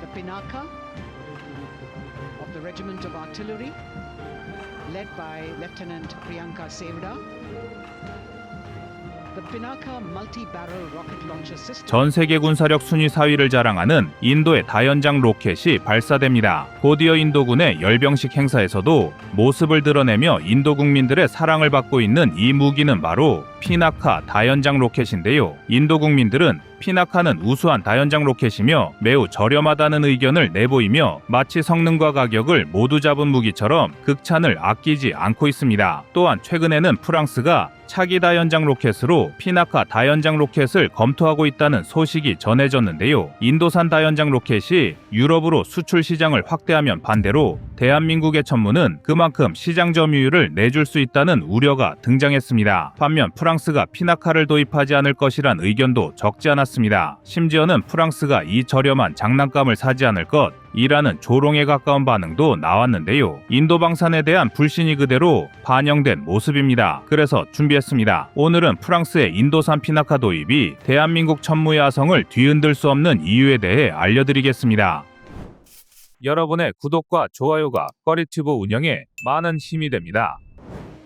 the Pinaka of the Regiment of Artillery, led by Lieutenant Priyanka Sevda. 전 세계 군사력 순위 4위를 자랑하는 인도의 다연장 로켓이 발사됩니다. 곧이어 인도군의 열병식 행사에서도 모습을 드러내며 인도 국민들의 사랑을 받고 있는 이 무기는 바로 피나카 다연장 로켓인데요. 인도 국민들은 피나카는 우수한 다연장 로켓이며 매우 저렴하다는 의견을 내보이며 마치 성능과 가격을 모두 잡은 무기처럼 극찬을 아끼지 않고 있습니다. 또한 최근에는 프랑스가 차기 다연장 로켓으로 피나카 다연장 로켓을 검토하고 있다는 소식이 전해졌는데요. 인도산 다연장 로켓이 유럽으로 수출 시장을 확대하면 반대로 대한민국의 천무는 그만큼 시장 점유율을 내줄 수 있다는 우려가 등장했습니다. 반면 프랑스가 피나카를 도입하지 않을 것이란 의견도 적지 않았습니다. 심지어는 프랑스가 이 저렴한 장난감을 사지 않을 것 이라는 조롱에 가까운 반응도 나왔는데요. 인도 방산에 대한 불신이 그대로 반영된 모습입니다. 그래서 준비했습니다. 오늘은 프랑스의 인도산 피나카 도입이 대한민국 천무의 아성을 뒤흔들 수 없는 이유에 대해 알려드리겠습니다. 여러분의 구독과 좋아요가 꺼리튜브 운영에 많은 힘이 됩니다.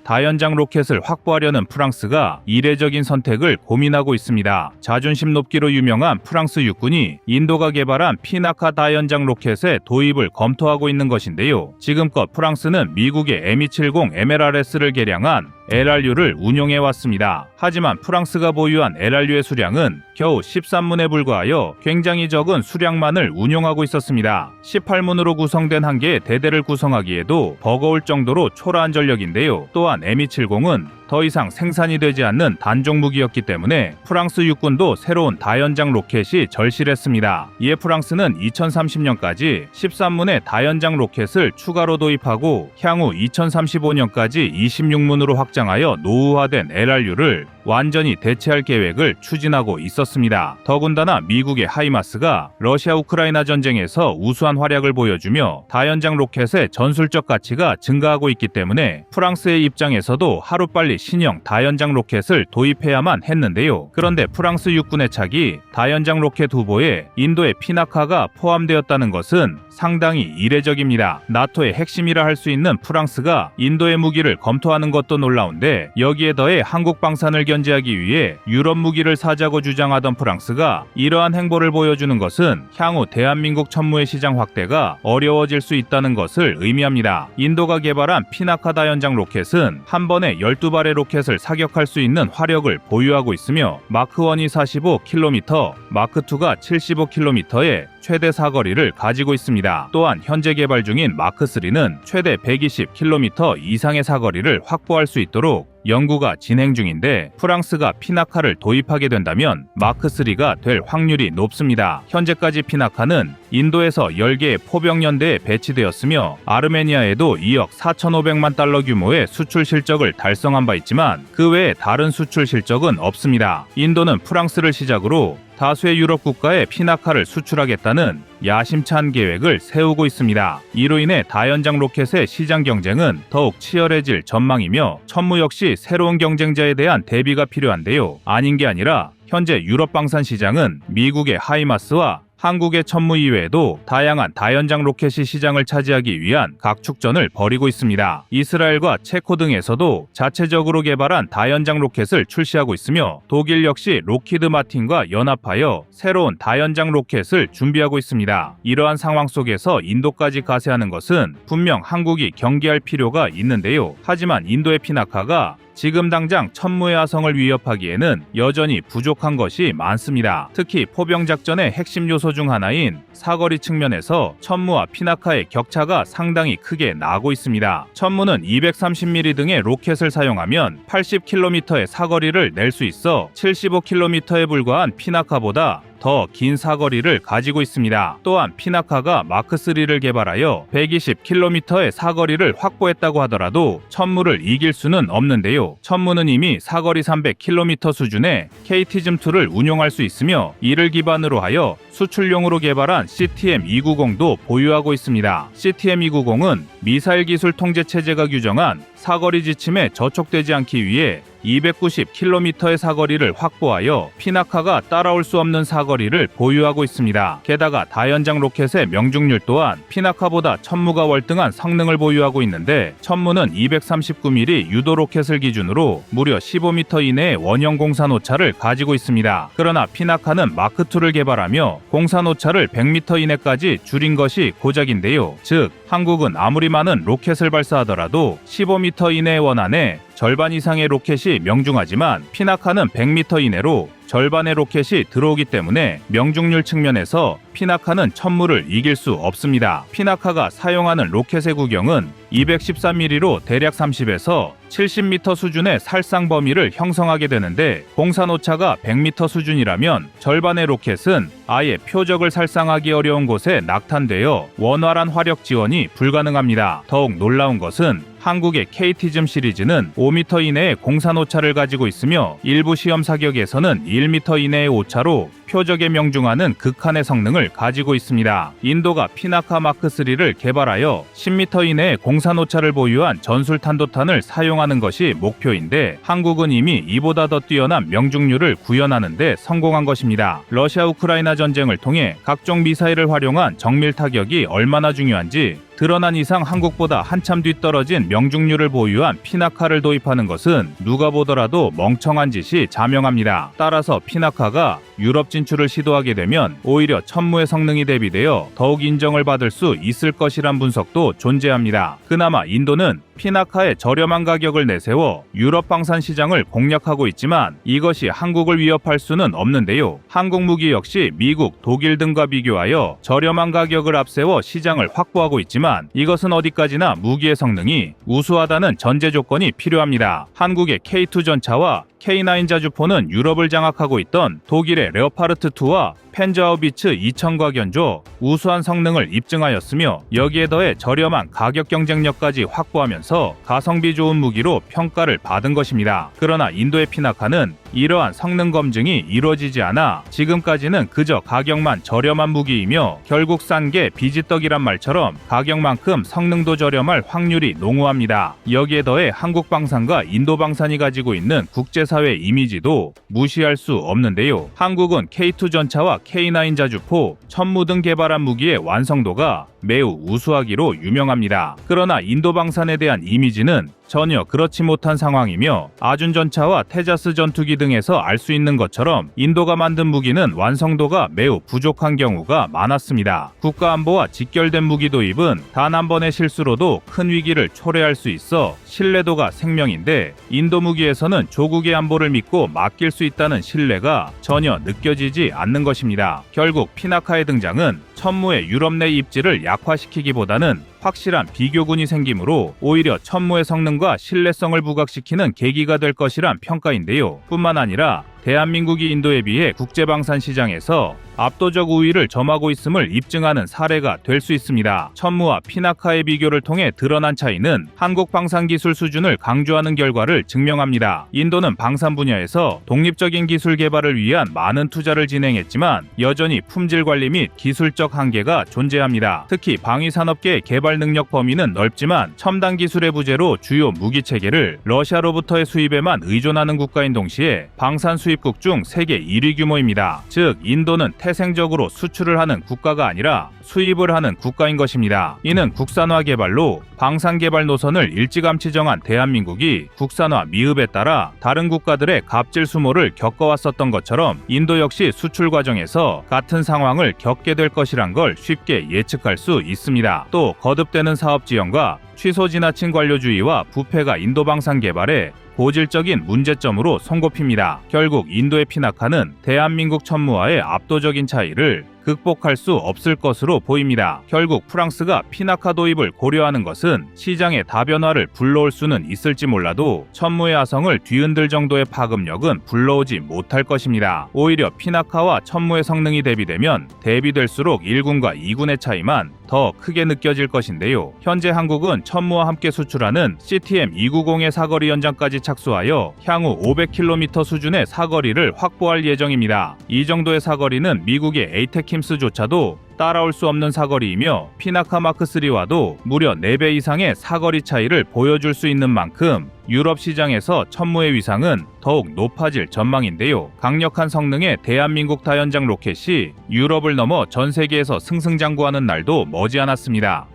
다연장 로켓을 확보하려는 프랑스가 이례적인 선택을 고민하고 있습니다. 자존심 높기로 유명한 프랑스 육군이 인도가 개발한 피나카 다연장 로켓의 도입을 검토하고 있는 것인데요. 지금껏 프랑스는 미국의 M270 MLRS를 개량한 LRU를 운용해 왔습니다. 하지만 프랑스가 보유한 LRU의 수량은 겨우 13문에 불과하여 굉장히 적은 수량만을 운용하고 있었습니다. 18문으로 구성된 한 개의 대대를 구성하기에도 버거울 정도로 초라한 전력인데요. 또한 M270은 더 이상 생산이 되지 않는 단종 무기였기 때문에 프랑스 육군도 새로운 다연장 로켓이 절실했습니다. 이에 프랑스는 2030년까지 13문의 다연장 로켓을 추가로 도입하고 향후 2035년까지 26문으로 확장하여 노후화된 LRU를 완전히 대체할 계획을 추진하고 있었습니다. 더군다나 미국의 하이마스가 러시아 우크라이나 전쟁에서 우수한 활약을 보여주며 다연장 로켓의 전술적 가치가 증가하고 있기 때문에 프랑스의 입장에서도 하루빨리 신형 다연장 로켓을 도입해야만 했는데요. 그런데 프랑스 육군의 차기 다연장 로켓 후보에 인도의 피나카가 포함되었다는 것은 상당히 이례적입니다. 나토의 핵심이라 할 수 있는 프랑스가 인도의 무기를 검토하는 것도 놀라운데 여기에 더해 한국 방산을 견제하기 위해 유럽 무기를 사자고 주장하던 프랑스가 이러한 행보를 보여주는 것은 향후 대한민국 천무의 시장 확대가 어려워질 수 있다는 것을 의미합니다. 인도가 개발한 피나카 다연장 로켓은 한 번에 12발의 로켓을 사격할 수 있는 화력을 보유하고 있으며 마크1이 45km, 마크2가 75km의 최대 사거리를 가지고 있습니다. 또한 현재 개발 중인 마크3는 최대 120km 이상의 사거리를 확보할 수 있도록 연구가 진행 중인데 프랑스가 피나카를 도입하게 된다면 마크3가 될 확률이 높습니다. 현재까지 피나카는 인도에서 10개의 포병연대에 배치되었으며 아르메니아에도 2억 4,500만 달러 규모의 수출 실적을 달성한 바 있지만 그 외에 다른 수출 실적은 없습니다. 인도는 프랑스를 시작으로 다수의 유럽 국가에 피나카를 수출하겠다는 야심찬 계획을 세우고 있습니다. 이로 인해 다연장 로켓의 시장 경쟁은 더욱 치열해질 전망이며 천무 역시 새로운 경쟁자에 대한 대비가 필요한데요. 아닌 게 아니라 현재 유럽 방산 시장은 미국의 하이마스와 한국의 천무 이외에도 다양한 다연장 로켓이 시장을 차지하기 위한 각축전을 벌이고 있습니다. 이스라엘과 체코 등에서도 자체적으로 개발한 다연장 로켓을 출시하고 있으며 독일 역시 로키드 마틴과 연합하여 새로운 다연장 로켓을 준비하고 있습니다. 이러한 상황 속에서 인도까지 가세하는 것은 분명 한국이 경계할 필요가 있는데요. 하지만 인도의 피나카가 지금 당장 천무의 아성을 위협하기에는 여전히 부족한 것이 많습니다. 특히 포병 작전의 핵심 요소 중 하나인 사거리 측면에서 천무와 피나카의 격차가 상당히 크게 나고 있습니다. 천무는 230mm 등의 로켓을 사용하면 80km의 사거리를 낼 수 있어 75km에 불과한 피나카보다 더 긴 사거리를 가지고 있습니다. 또한 피나카가 마크3를 개발하여 120km의 사거리를 확보했다고 하더라도 천무를 이길 수는 없는데요. 천무는 이미 사거리 300km 수준의 KT즘2를 운용할 수 있으며 이를 기반으로 하여 수출용으로 개발한 CTM-290도 보유하고 있습니다. CTM-290은 미사일 기술 통제 체제가 규정한 사거리 지침에 저촉되지 않기 위해 290km의 사거리를 확보하여 피나카가 따라올 수 없는 사거리를 보유하고 있습니다. 게다가 다연장 로켓의 명중률 또한 피나카보다 천무가 월등한 성능을 보유하고 있는데 천무는 239mm 유도 로켓을 기준으로 무려 15m 이내의 원형 공산 오차를 가지고 있습니다. 그러나 피나카는 마크2를 개발하며 공산 오차를 100m 이내까지 줄인 것이 고작인데요. 즉 한국은 아무리 많은 로켓을 발사하더라도 15m 이내의 원안에 절반 이상의 로켓이 명중하지만 피나카는 100m 이내로 절반의 로켓이 들어오기 때문에 명중률 측면에서 피나카는 천무를 이길 수 없습니다. 피나카가 사용하는 로켓의 구경은 213mm로 대략 30에서 70m 수준의 살상 범위를 형성하게 되는데 공산 오차가 100m 수준이라면 절반의 로켓은 아예 표적을 살상하기 어려운 곳에 낙탄되어 원활한 화력 지원이 불가능합니다. 더욱 놀라운 것은 한국의 KT즘 시리즈는 5m 이내의 공산 오차를 가지고 있으며 일부 시험 사격에서는 1m 이내의 오차로 표적에 명중하는 극한의 성능을 가지고 있습니다. 인도가 피나카 마크 3를 개발하여 10m 이내의 공산 오차를 보유한 전술 탄도탄을 사용하는 것이 목표인데 한국은 이미 이보다 더 뛰어난 명중률을 구현하는데 성공한 것입니다. 러시아 우크라이나 전쟁을 통해 각종 미사일을 활용한 정밀 타격이 얼마나 중요한지 드러난 이상 한국보다 한참 뒤떨어진 명중률을 보유한 피나카를 도입하는 것은 누가 보더라도 멍청한 짓이 자명합니다. 따라서 피나카가 유럽 진출을 시도하게 되면 오히려 천무의 성능이 대비되어 더욱 인정을 받을 수 있을 것이란 분석도 존재합니다. 그나마 인도는 피나카의 저렴한 가격을 내세워 유럽 방산 시장을 공략하고 있지만 이것이 한국을 위협할 수는 없는데요. 한국 무기 역시 미국, 독일 등과 비교하여 저렴한 가격을 앞세워 시장을 확보하고 있지만 이것은 어디까지나 무기의 성능이 우수하다는 전제 조건이 필요합니다. 한국의 K2 전차와 K9 자주포는 유럽을 장악하고 있던 독일의 레오파르트 2와 펜저하우비츠 2000과 견조 우수한 성능을 입증하였으며 여기에 더해 저렴한 가격 경쟁력까지 확보하면서 가성비 좋은 무기로 평가를 받은 것입니다. 그러나 인도의 피나카는 이러한 성능 검증이 이루어지지 않아 지금까지는 그저 가격만 저렴한 무기이며 결국 싼 게 비지떡이란 말처럼 가격만큼 성능도 저렴할 확률이 농후합니다. 여기에 더해 한국 방산과 인도 방산이 가지고 있는 국제사회 이미지도 무시할 수 없는데요. 한국은 K2 전차와 K9 자주포, 천무 등 개발한 무기의 완성도가 매우 우수하기로 유명합니다. 그러나 인도 방산에 대한 이미지는 전혀 그렇지 못한 상황이며 아준 전차와 테자스 전투기 등에서 알 수 있는 것처럼 인도가 만든 무기는 완성도가 매우 부족한 경우가 많았습니다. 국가안보와 직결된 무기 도입은 단 한 번의 실수로도 큰 위기를 초래할 수 있어 신뢰도가 생명인데 인도 무기에서는 조국의 안보를 믿고 맡길 수 있다는 신뢰가 전혀 느껴지지 않는 것입니다. 결국 피나카의 등장은 천무의 유럽 내 입지를 약화시키기보다는 확실한 비교군이 생기므로 오히려 천무의 성능과 신뢰성을 부각시키는 계기가 될 것이란 평가인데요. 뿐만 아니라 대한민국이 인도에 비해 국제방산 시장에서 압도적 우위를 점하고 있음을 입증하는 사례가 될 수 있습니다. 천무와 피나카의 비교를 통해 드러난 차이는 한국 방산 기술 수준을 강조하는 결과를 증명합니다. 인도는 방산 분야에서 독립적인 기술 개발을 위한 많은 투자를 진행했지만 여전히 품질 관리 및 기술적 한계가 존재합니다. 특히 방위 산업계의 개발 능력 범위는 넓지만 첨단 기술의 부재로 주요 무기 체계를 러시아로부터의 수입에만 의존하는 국가인 동시에 방산 수입 국 중 세계 1위 규모입니다. 즉 인도는 태생적으로 수출을 하는 국가가 아니라 수입을 하는 국가인 것입니다. 이는 국산화 개발로 방산 개발 노선을 일찌감치 정한 대한민국이 국산화 미흡에 따라 다른 국가들의 갑질 수모를 겪어왔었던 것처럼 인도 역시 수출 과정에서 같은 상황을 겪게 될 것이란 걸 쉽게 예측할 수 있습니다. 또 거듭되는 사업 지원과 취소 지나친 관료주의와 부패가 인도 방산 개발에 고질적인 문제점으로 손꼽힙니다. 결국 인도의 피나카는 대한민국 천무와의 압도적인 차이를 극복할 수 없을 것으로 보입니다. 결국 프랑스가 피나카 도입을 고려하는 것은 시장의 다변화를 불러올 수는 있을지 몰라도 천무의 아성을 뒤흔들 정도의 파급력은 불러오지 못할 것입니다. 오히려 피나카와 천무의 성능이 대비되면 대비될수록 1군과 2군의 차이만 더 크게 느껴질 것인데요. 현재 한국은 천무와 함께 수출하는 CTM-290의 사거리 연장까지 착수하여 향후 500km 수준의 사거리를 확보할 예정입니다. 이 정도의 사거리는 미국의 에이텍 아 킴스조차도 따라올 수 없는 사거리이며 피나카 마크 3와도 무려 4배 이상의 사거리 차이를 보여줄 수 있는 만큼 유럽 시장에서 천무의 위상은 더욱 높아질 전망인데요. 강력한 성능의 대한민국 다연장 로켓이 유럽을 넘어 전 세계에서 승승장구하는 날도 머지않았습니다.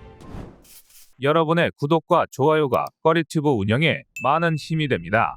여러분의 구독과 좋아요가 꺼리튜브 운영에 많은 힘이 됩니다.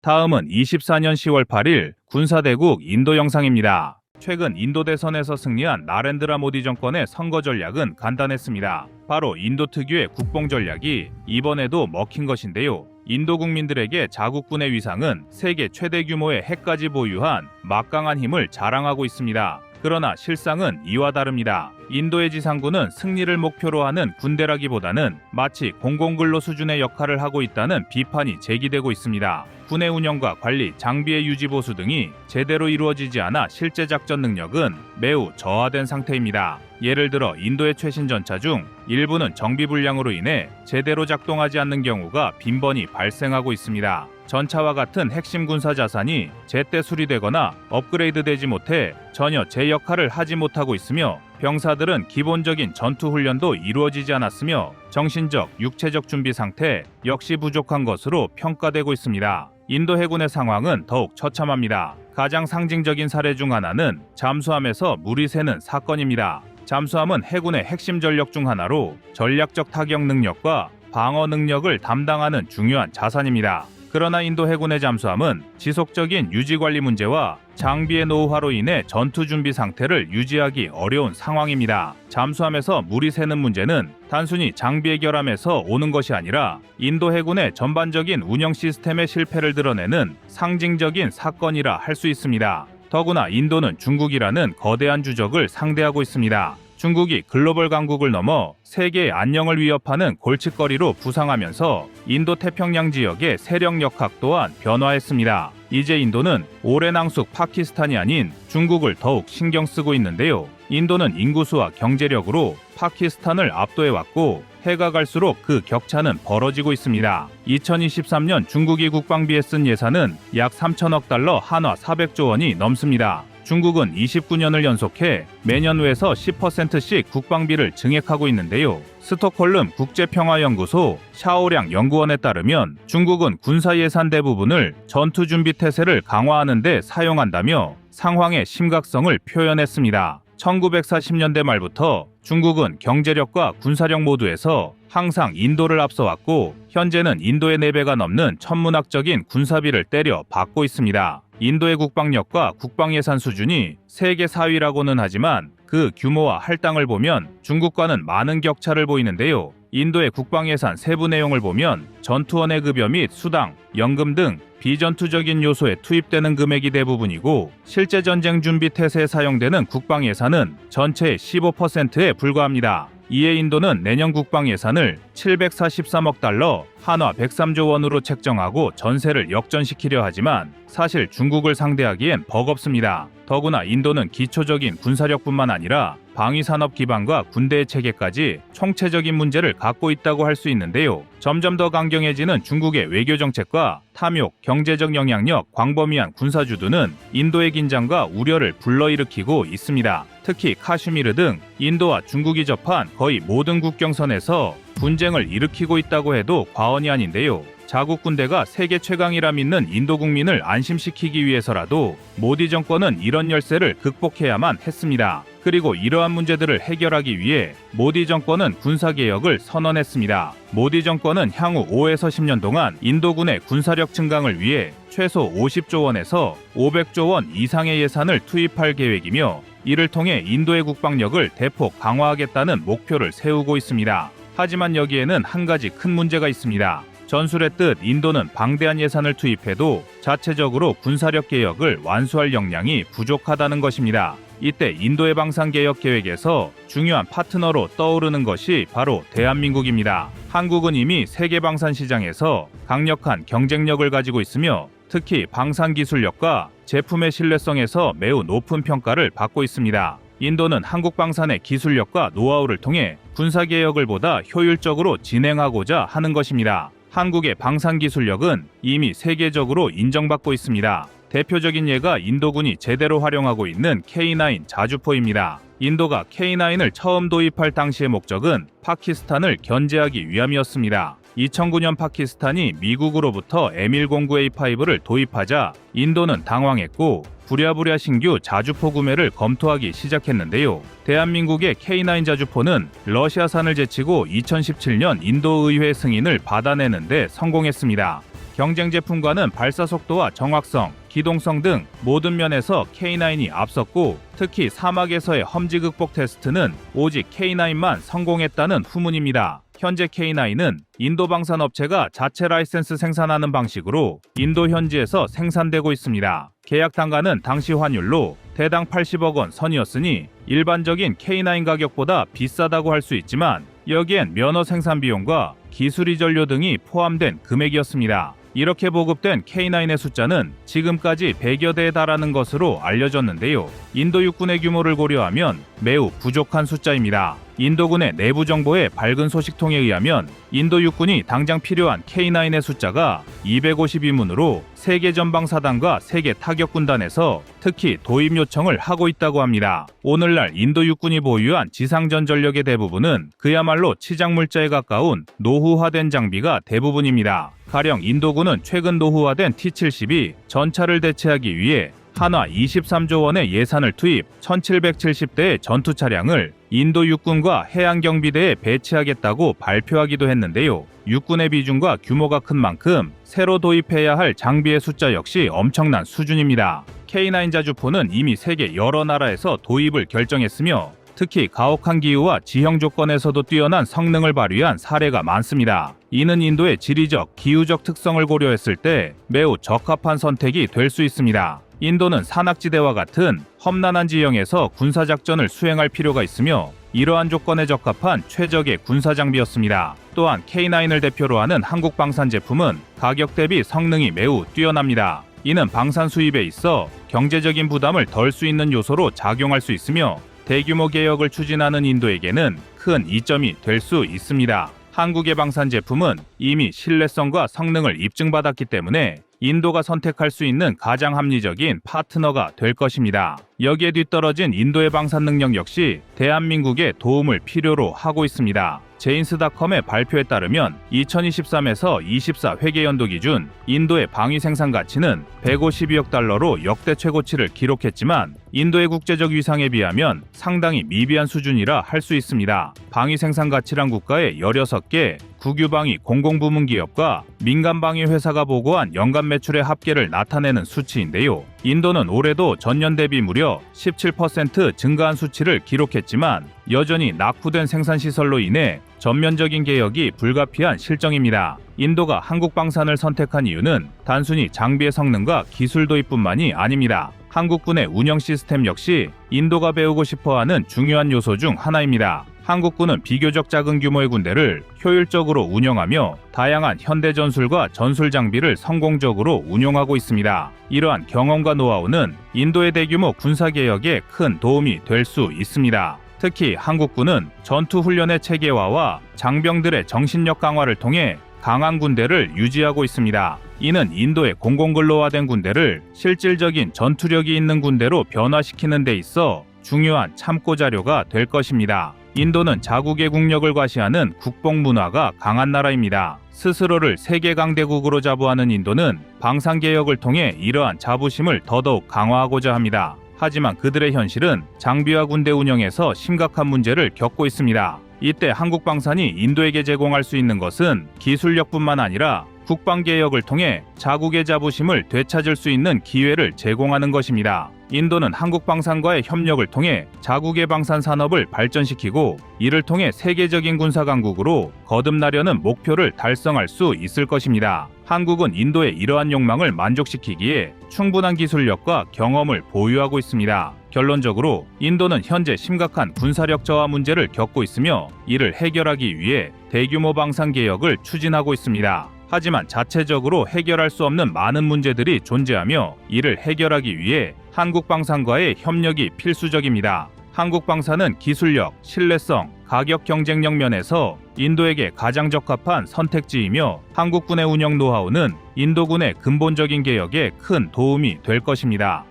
다음은 24년 10월 8일 군사대국 인도 영상입니다. 최근 인도 대선에서 승리한 나렌드라 모디 정권의 선거 전략은 간단했습니다. 바로 인도 특유의 국뽕 전략이 이번에도 먹힌 것인데요. 인도 국민들에게 자국군의 위상은 세계 최대 규모의 핵까지 보유한 막강한 힘을 자랑하고 있습니다. 그러나 실상은 이와 다릅니다. 인도의 지상군은 승리를 목표로 하는 군대라기보다는 마치 공공근로 수준의 역할을 하고 있다는 비판이 제기되고 있습니다. 군의 운영과 관리, 장비의 유지 보수 등이 제대로 이루어지지 않아 실제 작전 능력은 매우 저하된 상태입니다. 예를 들어 인도의 최신 전차 중 일부는 정비 불량으로 인해 제대로 작동하지 않는 경우가 빈번히 발생하고 있습니다. 전차와 같은 핵심 군사 자산이 제때 수리되거나 업그레이드되지 못해 전혀 제 역할을 하지 못하고 있으며 병사들은 기본적인 전투 훈련도 이루어지지 않았으며 정신적, 육체적 준비 상태 역시 부족한 것으로 평가되고 있습니다. 인도 해군의 상황은 더욱 처참합니다. 가장 상징적인 사례 중 하나는 잠수함에서 물이 새는 사건입니다. 잠수함은 해군의 핵심 전력 중 하나로 전략적 타격 능력과 방어 능력을 담당하는 중요한 자산입니다. 그러나 인도 해군의 잠수함은 지속적인 유지 관리 문제와 장비의 노후화로 인해 전투 준비 상태를 유지하기 어려운 상황입니다. 잠수함에서 물이 새는 문제는 단순히 장비의 결함에서 오는 것이 아니라 인도 해군의 전반적인 운영 시스템의 실패를 드러내는 상징적인 사건이라 할 수 있습니다. 더구나 인도는 중국이라는 거대한 주적을 상대하고 있습니다. 중국이 글로벌 강국을 넘어 세계의 안녕을 위협하는 골칫거리로 부상하면서 인도 태평양 지역의 세력 역학 또한 변화했습니다. 이제 인도는 오랜 낭숙 파키스탄이 아닌 중국을 더욱 신경 쓰고 있는데요. 인도는 인구수와 경제력으로 파키스탄을 압도해 왔고 해가 갈수록 그 격차는 벌어지고 있습니다. 2023년 중국이 국방비에 쓴 예산은 약 3천억 달러 한화 400조 원이 넘습니다. 중국은 29년을 연속해 매년 외에서 10%씩 국방비를 증액하고 있는데요. 스톡홀름 국제평화연구소 샤오량 연구원에 따르면 중국은 군사 예산 대부분을 전투 준비 태세를 강화하는 데 사용한다며 상황의 심각성을 표현했습니다. 1940년대 말부터 중국은 경제력과 군사력 모두에서 항상 인도를 앞서왔고 현재는 인도의 4배가 넘는 천문학적인 군사비를 때려 받고 있습니다. 인도의 국방력과 국방 예산 수준이 세계 4위라고는 하지만 그 규모와 할당을 보면 중국과는 많은 격차를 보이는데요. 인도의 국방 예산 세부 내용을 보면 전투원의 급여 및 수당, 연금 등 비전투적인 요소에 투입되는 금액이 대부분이고 실제 전쟁 준비 태세에 사용되는 국방 예산은 전체의 15%에 불과합니다. 이에 인도는 내년 국방 예산을 743억 달러, 한화 103조 원으로 책정하고 전세를 역전시키려 하지만 사실 중국을 상대하기엔 버겁습니다. 더구나 인도는 기초적인 군사력뿐만 아니라 방위 산업 기반과 군대의 체계까지 총체적인 문제를 갖고 있다고 할 수 있는데요. 점점 더 강경해지는 중국의 외교 정책과 탐욕, 경제적 영향력, 광범위한 군사주도는 인도의 긴장과 우려를 불러일으키고 있습니다. 특히 카슈미르 등 인도와 중국이 접한 거의 모든 국경선에서 분쟁을 일으키고 있다고 해도 과언이 아닌데요. 자국 군대가 세계 최강이라 믿는 인도 국민을 안심시키기 위해서라도 모디 정권은 이런 열세를 극복해야만 했습니다. 그리고 이러한 문제들을 해결하기 위해 모디 정권은 군사개혁을 선언했습니다. 모디 정권은 향후 5에서 10년 동안 인도군의 군사력 증강을 위해 최소 50조 원에서 500조 원 이상의 예산을 투입할 계획이며 이를 통해 인도의 국방력을 대폭 강화하겠다는 목표를 세우고 있습니다. 하지만 여기에는 한 가지 큰 문제가 있습니다. 전술의 뜻 인도는 방대한 예산을 투입해도 자체적으로 군사력 개혁을 완수할 역량이 부족하다는 것입니다. 이때 인도의 방산 개혁 계획에서 중요한 파트너로 떠오르는 것이 바로 대한민국입니다. 한국은 이미 세계 방산 시장에서 강력한 경쟁력을 가지고 있으며 특히 방산 기술력과 제품의 신뢰성에서 매우 높은 평가를 받고 있습니다. 인도는 한국 방산의 기술력과 노하우를 통해 군사 개혁을 보다 효율적으로 진행하고자 하는 것입니다. 한국의 방산 기술력은 이미 세계적으로 인정받고 있습니다. 대표적인 예가 인도군이 제대로 활용하고 있는 K9 자주포입니다. 인도가 K9을 처음 도입할 당시의 목적은 파키스탄을 견제하기 위함이었습니다. 2009년 파키스탄이 미국으로부터 M109A5를 도입하자 인도는 당황했고 부랴부랴 신규 자주포 구매를 검토하기 시작했는데요. 대한민국의 K9 자주포는 러시아산을 제치고 2017년 인도 의회 승인을 받아내는데 성공했습니다. 경쟁 제품과는 발사 속도와 정확성, 기동성 등 모든 면에서 K9이 앞섰고 특히 사막에서의 험지 극복 테스트는 오직 K9만 성공했다는 후문입니다. 현재 K9은 인도 방산 업체가 자체 라이센스 생산하는 방식으로 인도 현지에서 생산되고 있습니다. 계약 단가는 당시 환율로 대당 80억 원 선이었으니 일반적인 K9 가격보다 비싸다고 할 수 있지만 여기엔 면허 생산 비용과 기술이 전료 등이 포함된 금액이었습니다. 이렇게 보급된 K9의 숫자는 지금까지 100여 대에 달하는 것으로 알려졌는데요. 인도 육군의 규모를 고려하면 매우 부족한 숫자입니다. 인도군의 내부 정보의 밝은 소식통에 의하면 인도 육군이 당장 필요한 K9의 숫자가 252문으로 세계 전방 사단과 세계 타격 군단에서 특히 도입 요청을 하고 있다고 합니다. 오늘날 인도 육군이 보유한 지상전 전력의 대부분은 그야말로 치장물자에 가까운 노후화된 장비가 대부분입니다. 가령 인도군은 최근 노후화된 T-70이 전차를 대체하기 위해 한화 23조 원의 예산을 투입 1770대의 전투 차량을 인도 육군과 해양 경비대에 배치하겠다고 발표하기도 했는데요. 육군의 비중과 규모가 큰 만큼 새로 도입해야 할 장비의 숫자 역시 엄청난 수준입니다. K9 자주포는 이미 세계 여러 나라에서 도입을 결정했으며 특히 가혹한 기후와 지형 조건에서도 뛰어난 성능을 발휘한 사례가 많습니다. 이는 인도의 지리적, 기후적 특성을 고려했을 때 매우 적합한 선택이 될 수 있습니다. 인도는 산악지대와 같은 험난한 지형에서 군사작전을 수행할 필요가 있으며 이러한 조건에 적합한 최적의 군사장비였습니다. 또한 K9을 대표로 하는 한국 방산 제품은 가격 대비 성능이 매우 뛰어납니다. 이는 방산 수입에 있어 경제적인 부담을 덜 수 있는 요소로 작용할 수 있으며 대규모 개혁을 추진하는 인도에게는 큰 이점이 될 수 있습니다. 한국의 방산 제품은 이미 신뢰성과 성능을 입증받았기 때문에 인도가 선택할 수 있는 가장 합리적인 파트너가 될 것입니다. 여기에 뒤떨어진 인도의 방산 능력 역시 대한민국의 도움을 필요로 하고 있습니다. 제인스닷컴의 발표에 따르면 2023에서 24 회계 연도 기준 인도의 방위 생산 가치는 152억 달러로 역대 최고치를 기록했지만 인도의 국제적 위상에 비하면 상당히 미비한 수준이라 할 수 있습니다. 방위 생산 가치란 국가의 16개 국유방위 공공부문 기업과 민간방위 회사가 보고한 연간 매출의 합계를 나타내는 수치인데요. 인도는 올해도 전년 대비 무려 17% 증가한 수치를 기록했지만 여전히 낙후된 생산 시설로 인해 전면적인 개혁이 불가피한 실정입니다. 인도가 한국 방산을 선택한 이유는 단순히 장비의 성능과 기술 도입뿐만이 아닙니다. 한국군의 운영 시스템 역시 인도가 배우고 싶어 하는 중요한 요소 중 하나입니다. 한국군은 비교적 작은 규모의 군대를 효율적으로 운영하며 다양한 현대 전술과 전술 장비를 성공적으로 운용하고 있습니다. 이러한 경험과 노하우는 인도의 대규모 군사 개혁에 큰 도움이 될 수 있습니다. 특히 한국군은 전투 훈련의 체계화와 장병들의 정신력 강화를 통해 강한 군대를 유지하고 있습니다. 이는 인도의 공공근로화된 군대를 실질적인 전투력이 있는 군대로 변화시키는 데 있어 중요한 참고 자료가 될 것입니다. 인도는 자국의 국력을 과시하는 국뽕 문화가 강한 나라입니다. 스스로를 세계 강대국으로 자부하는 인도는 방산 개혁을 통해 이러한 자부심을 더더욱 강화하고자 합니다. 하지만 그들의 현실은 장비와 군대 운영에서 심각한 문제를 겪고 있습니다. 이때 한국 방산이 인도에게 제공할 수 있는 것은 기술력뿐만 아니라 국방 개혁을 통해 자국의 자부심을 되찾을 수 있는 기회를 제공하는 것입니다. 인도는 한국 방산과의 협력을 통해 자국의 방산 산업을 발전시키고 이를 통해 세계적인 군사 강국으로 거듭나려는 목표를 달성할 수 있을 것입니다. 한국은 인도의 이러한 욕망을 만족시키기에 충분한 기술력과 경험을 보유하고 있습니다. 결론적으로 인도는 현재 심각한 군사력 저하 문제를 겪고 있으며 이를 해결하기 위해 대규모 방산 개혁을 추진하고 있습니다. 하지만 자체적으로 해결할 수 없는 많은 문제들이 존재하며 이를 해결하기 위해 한국 방산과의 협력이 필수적입니다. 한국 방산은 기술력, 신뢰성, 가격 경쟁력 면에서 인도에게 가장 적합한 선택지이며 한국군의 운영 노하우는 인도군의 근본적인 개혁에 큰 도움이 될 것입니다.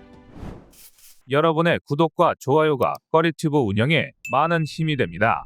여러분의 구독과 좋아요가 꺼리튜브 운영에 많은 힘이 됩니다.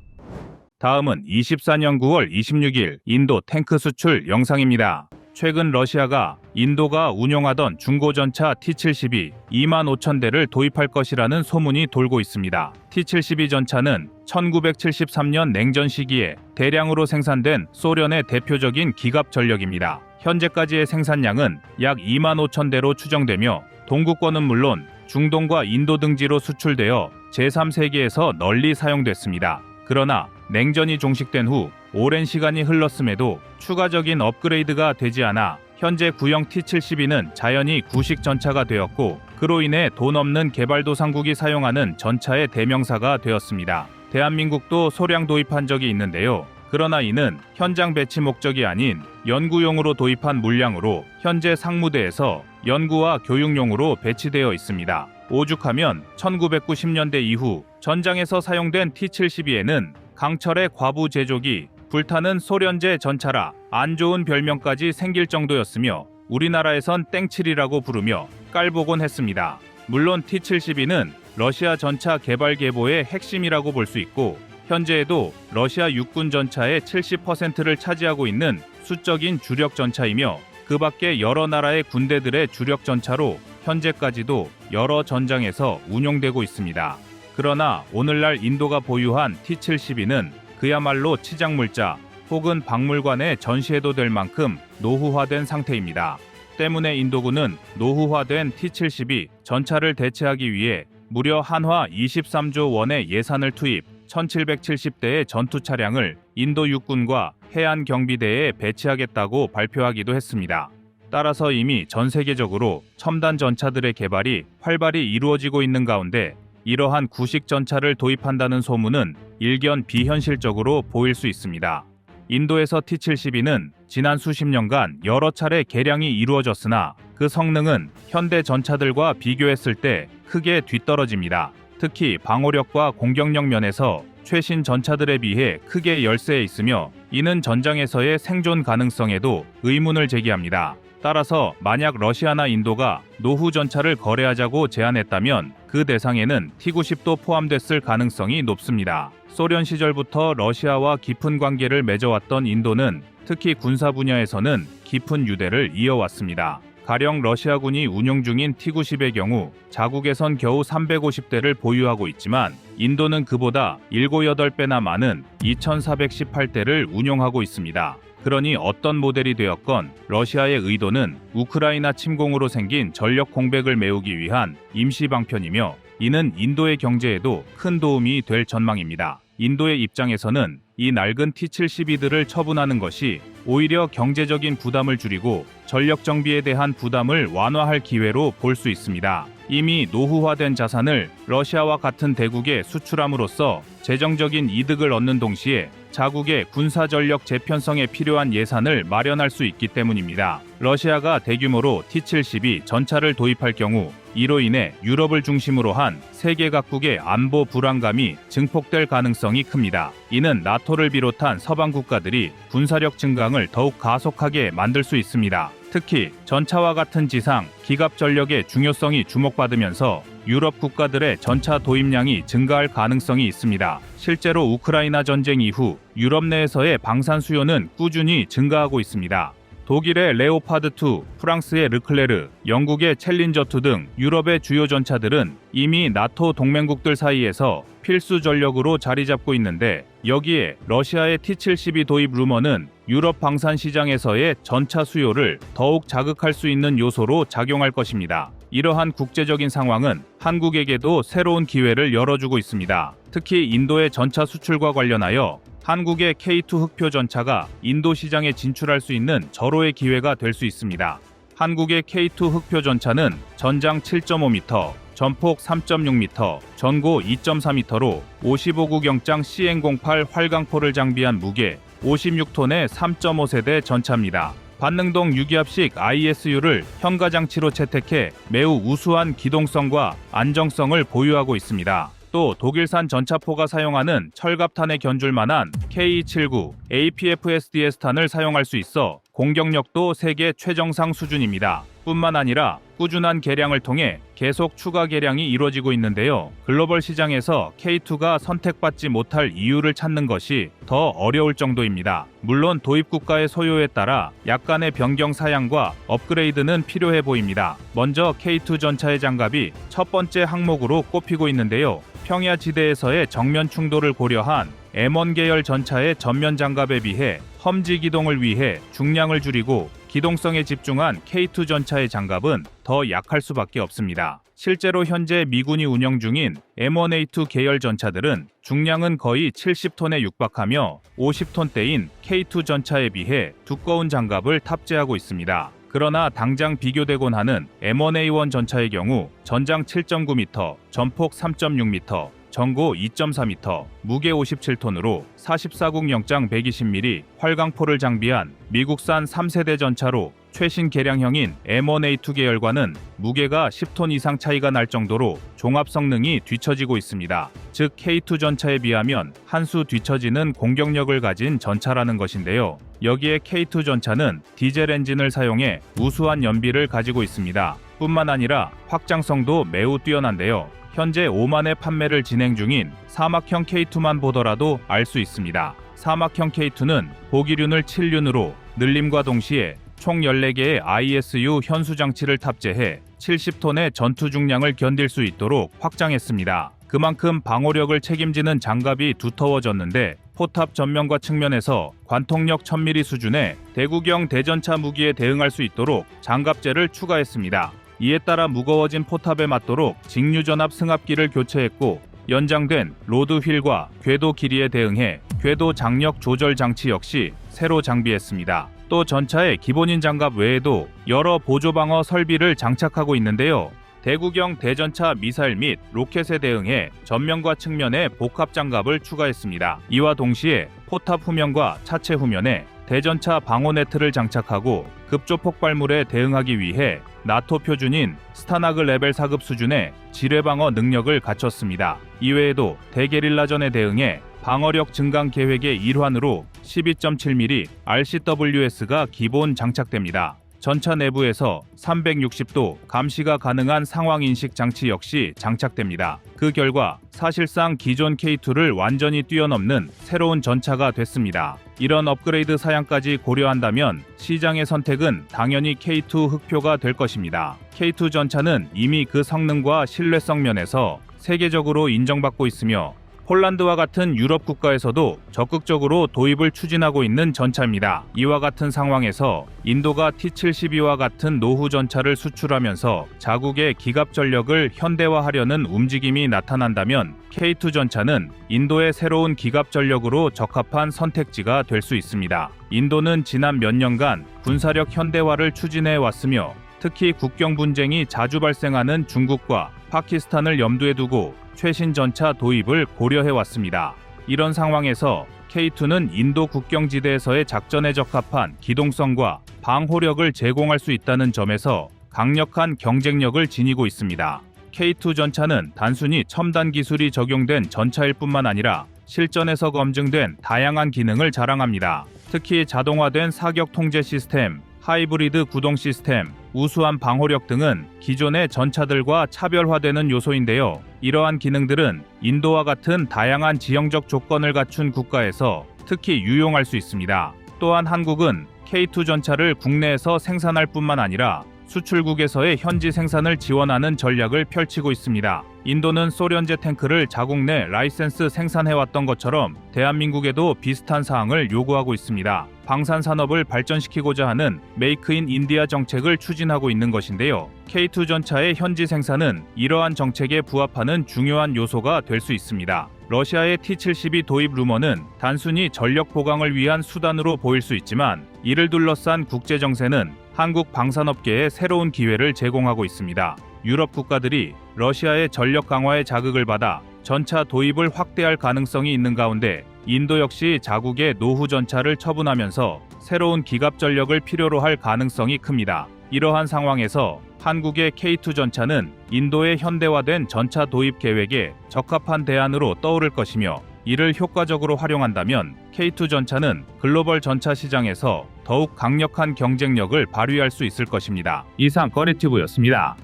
다음은 24년 9월 26일 인도 탱크 수출 영상입니다. 최근 러시아가 인도가 운용하던 중고전차 T-72 2만 5천 대를 도입할 것이라는 소문이 돌고 있습니다. T-72 전차는 1973년 냉전 시기에 대량으로 생산된 소련의 대표적인 기갑 전력입니다. 현재까지의 생산량은 약 2만 5천 대로 추정되며 동구권은 물론 중동과 인도 등지로 수출되어 제3세계에서 널리 사용됐습니다. 그러나 냉전이 종식된 후 오랜 시간이 흘렀음에도 추가적인 업그레이드가 되지 않아 현재 구형 T-72는 자연히 구식 전차가 되었고 그로 인해 돈 없는 개발도상국이 사용하는 전차의 대명사가 되었습니다. 대한민국도 소량 도입한 적이 있는데요. 그러나 이는 현장 배치 목적이 아닌 연구용으로 도입한 물량으로 현재 상무대에서 연구와 교육용으로 배치되어 있습니다. 오죽하면 1990년대 이후 전장에서 사용된 T-72에는 강철의 과부 제조기, 불타는 소련제 전차라 안 좋은 별명까지 생길 정도였으며 우리나라에선 땡칠이라고 부르며 깔보곤 했습니다. 물론 T-72는 러시아 전차 개발 계보의 핵심이라고 볼 수 있고 현재에도 러시아 육군 전차의 70%를 차지하고 있는 수적인 주력 전차이며 그 밖에 여러 나라의 군대들의 주력 전차로 현재까지도 여러 전장에서 운용되고 있습니다. 그러나 오늘날 인도가 보유한 T-72는 그야말로 치장물자 혹은 박물관에 전시해도 될 만큼 노후화된 상태입니다. 때문에 인도군은 노후화된 T-72 전차를 대체하기 위해 무려 한화 23조 원의 예산을 투입 1770대의 전투 차량을 인도 육군과 해안 경비대에 배치하겠다고 발표하기도 했습니다. 따라서 이미 전 세계적으로 첨단 전차들의 개발이 활발히 이루어지고 있는 가운데 이러한 구식 전차를 도입한다는 소문은 일견 비현실적으로 보일 수 있습니다. 인도에서 T-72는 지난 수십 년간 여러 차례 개량이 이루어졌으나 그 성능은 현대 전차들과 비교했을 때 크게 뒤떨어집니다. 특히 방어력과 공격력 면에서 최신 전차들에 비해 크게 열세해 있으며 이는 전장에서의 생존 가능성에도 의문을 제기합니다. 따라서 만약 러시아나 인도가 노후 전차를 거래하자고 제안했다면 그 대상에는 T-90도 포함됐을 가능성이 높습니다. 소련 시절부터 러시아와 깊은 관계를 맺어왔던 인도는 특히 군사 분야에서는 깊은 유대를 이어왔습니다. 가령 러시아군이 운용 중인 T-90의 경우 자국에선 겨우 350대를 보유하고 있지만 인도는 그보다 7, 8배나 많은 2418대를 운용하고 있습니다. 그러니 어떤 모델이 되었건 러시아의 의도는 우크라이나 침공으로 생긴 전력 공백을 메우기 위한 임시 방편이며 이는 인도의 경제에도 큰 도움이 될 전망입니다. 인도의 입장에서는 이 낡은 T-72들을 처분하는 것이 오히려 경제적인 부담을 줄이고 전력 정비에 대한 부담을 완화할 기회로 볼 수 있습니다. 이미 노후화된 자산을 러시아와 같은 대국에 수출함으로써 재정적인 이득을 얻는 동시에 자국의 군사 전력 재편성에 필요한 예산을 마련할 수 있기 때문입니다. 러시아가 대규모로 T-72 전차를 도입할 경우 이로 인해 유럽을 중심으로 한 세계 각국의 안보 불안감이 증폭될 가능성이 큽니다. 이는 나토를 비롯한 서방 국가들이 군사력 증강을 더욱 가속하게 만들 수 있습니다. 특히 전차와 같은 지상, 기갑 전력의 중요성이 주목받으면서 유럽 국가들의 전차 도입량이 증가할 가능성이 있습니다. 실제로 우크라이나 전쟁 이후 유럽 내에서의 방산 수요는 꾸준히 증가하고 있습니다. 독일의 레오파드2, 프랑스의 르클레르, 영국의 챌린저2 등 유럽의 주요 전차들은 이미 나토 동맹국들 사이에서 필수 전력으로 자리 잡고 있는데 여기에 러시아의 T-72 도입 루머는 유럽 방산 시장에서의 전차 수요를 더욱 자극할 수 있는 요소로 작용할 것입니다. 이러한 국제적인 상황은 한국에게도 새로운 기회를 열어주고 있습니다. 특히 인도의 전차 수출과 관련하여 한국의 K2 흑표 전차가 인도 시장에 진출할 수 있는 절호의 기회가 될 수 있습니다. 한국의 K2 흑표 전차는 전장 7.5m, 전폭 3.6m, 전고 2.4m로 55구 경장 CN08 활강포를 장비한 무게 56톤의 3.5세대 전차입니다. 반능동 유기압식 ISU를 현가 장치로 채택해 매우 우수한 기동성과 안정성을 보유하고 있습니다. 또 독일산 전차포가 사용하는 철갑탄에 견줄 만한 K-79 APFSDS탄을 사용할 수 있어 공격력도 세계 최정상 수준입니다. 뿐만 아니라 꾸준한 개량을 통해 계속 추가 개량이 이루어지고 있는데요. 글로벌 시장에서 K2가 선택받지 못할 이유를 찾는 것이 더 어려울 정도입니다. 물론 도입 국가의 소요에 따라 약간의 변경 사양과 업그레이드는 필요해 보입니다. 먼저 K2 전차의 장갑이 첫 번째 항목으로 꼽히고 있는데요. 평야 지대에서의 정면 충돌을 고려한 M1 계열 전차의 전면 장갑에 비해 험지 기동을 위해 중량을 줄이고 기동성에 집중한 K2 전차의 장갑은 더 약할 수밖에 없습니다. 실제로 현재 미군이 운영 중인 M1A2 계열 전차들은 중량은 거의 70톤에 육박하며 50톤대인 K2 전차에 비해 두꺼운 장갑을 탑재하고 있습니다. 그러나 당장 비교되곤 하는 M1A1 전차의 경우 전장 7.9m, 전폭 3.6m, 전고 2.4m, 무게 57톤으로 44국 영장 120mm 활강포를 장비한 미국산 3세대 전차로 최신 개량형인 M1A2 계열과는 무게가 10톤 이상 차이가 날 정도로 종합 성능이 뒤처지고 있습니다. 즉 K2 전차에 비하면 한 수 뒤처지는 공격력을 가진 전차라는 것인데요. 여기에 K2 전차는 디젤 엔진을 사용해 우수한 연비를 가지고 있습니다. 뿐만 아니라 확장성도 매우 뛰어난데요. 현재 5만의 판매를 진행 중인 사막형 K2만 보더라도 알 수 있습니다. 사막형 K2는 보기륜을 7륜으로 늘림과 동시에 총 14개의 ISU 현수 장치를 탑재해 70톤의 전투 중량을 견딜 수 있도록 확장했습니다. 그만큼 방호력을 책임지는 장갑이 두터워졌는데 포탑 전면과 측면에서 관통력 1000mm 수준의 대구경 대전차 무기에 대응할 수 있도록 장갑재를 추가했습니다. 이에 따라 무거워진 포탑에 맞도록 직류전압 승합기를 교체했고 연장된 로드 휠과 궤도 길이에 대응해 궤도 장력 조절 장치 역시 새로 장비했습니다. 또 전차의 기본인 장갑 외에도 여러 보조 방어 설비를 장착하고 있는데요. 대구경 대전차 미사일 및 로켓에 대응해 전면과 측면에 복합 장갑을 추가했습니다. 이와 동시에 포탑 후면과 차체 후면에 대전차 방호 네트를 장착하고 급조 폭발물에 대응하기 위해 나토 표준인 스타나그 레벨 4급 수준의 지뢰 방어 능력을 갖췄습니다. 이외에도 대게릴라전에 대응해 방어력 증강 계획의 일환으로 12.7mm RCWS가 기본 장착됩니다. 전차 내부에서 360도 감시가 가능한 상황 인식 장치 역시 장착됩니다. 그 결과 사실상 기존 K2를 완전히 뛰어넘는 새로운 전차가 됐습니다. 이런 업그레이드 사양까지 고려한다면 시장의 선택은 당연히 K2 흑표가 될 것입니다. K2 전차는 이미 그 성능과 신뢰성 면에서 세계적으로 인정받고 있으며 폴란드와 같은 유럽 국가에서도 적극적으로 도입을 추진하고 있는 전차입니다. 이와 같은 상황에서 인도가 T-72와 같은 노후 전차를 수출하면서 자국의 기갑 전력을 현대화하려는 움직임이 나타난다면 K2 전차는 인도의 새로운 기갑 전력으로 적합한 선택지가 될 수 있습니다. 인도는 지난 몇 년간 군사력 현대화를 추진해 왔으며 특히 국경 분쟁이 자주 발생하는 중국과 파키스탄을 염두에 두고 최신 전차 도입을 고려해 왔습니다. 이런 상황에서 K2는 인도 국경지대에서의 작전에 적합한 기동성과 방호력을 제공할 수 있다는 점에서 강력한 경쟁력을 지니고 있습니다. K2 전차는 단순히 첨단 기술이 적용된 전차일 뿐만 아니라 실전에서 검증된 다양한 기능을 자랑합니다. 특히 자동화된 사격 통제 시스템, 하이브리드 구동 시스템, 우수한 방호력 등은 기존의 전차들과 차별화되는 요소인데요. 이러한 기능들은 인도와 같은 다양한 지형적 조건을 갖춘 국가에서 특히 유용할 수 있습니다. 또한 한국은 K2 전차를 국내에서 생산할 뿐만 아니라 수출국에서의 현지 생산을 지원하는 전략을 펼치고 있습니다. 인도는 소련제 탱크를 자국 내 라이센스 생산해왔던 것처럼 대한민국에도 비슷한 사항을 요구하고 있습니다. 방산 산업을 발전시키고자 하는 메이크 인 인디아 정책을 추진하고 있는 것인데요. K2 전차의 현지 생산은 이러한 정책에 부합하는 중요한 요소가 될 수 있습니다. 러시아의 T-72 도입 루머는 단순히 전력 보강을 위한 수단으로 보일 수 있지만 이를 둘러싼 국제 정세는 한국 방산업계에 새로운 기회를 제공하고 있습니다. 유럽 국가들이 러시아의 전력 강화에 자극을 받아 전차 도입을 확대할 가능성이 있는 가운데 인도 역시 자국의 노후 전차를 처분하면서 새로운 기갑 전력을 필요로 할 가능성이 큽니다. 이러한 상황에서 한국의 K2 전차는 인도의 현대화된 전차 도입 계획에 적합한 대안으로 떠오를 것이며 이를 효과적으로 활용한다면 K2 전차는 글로벌 전차 시장에서 더욱 강력한 경쟁력을 발휘할 수 있을 것입니다. 이상 꺼리튜브였습니다.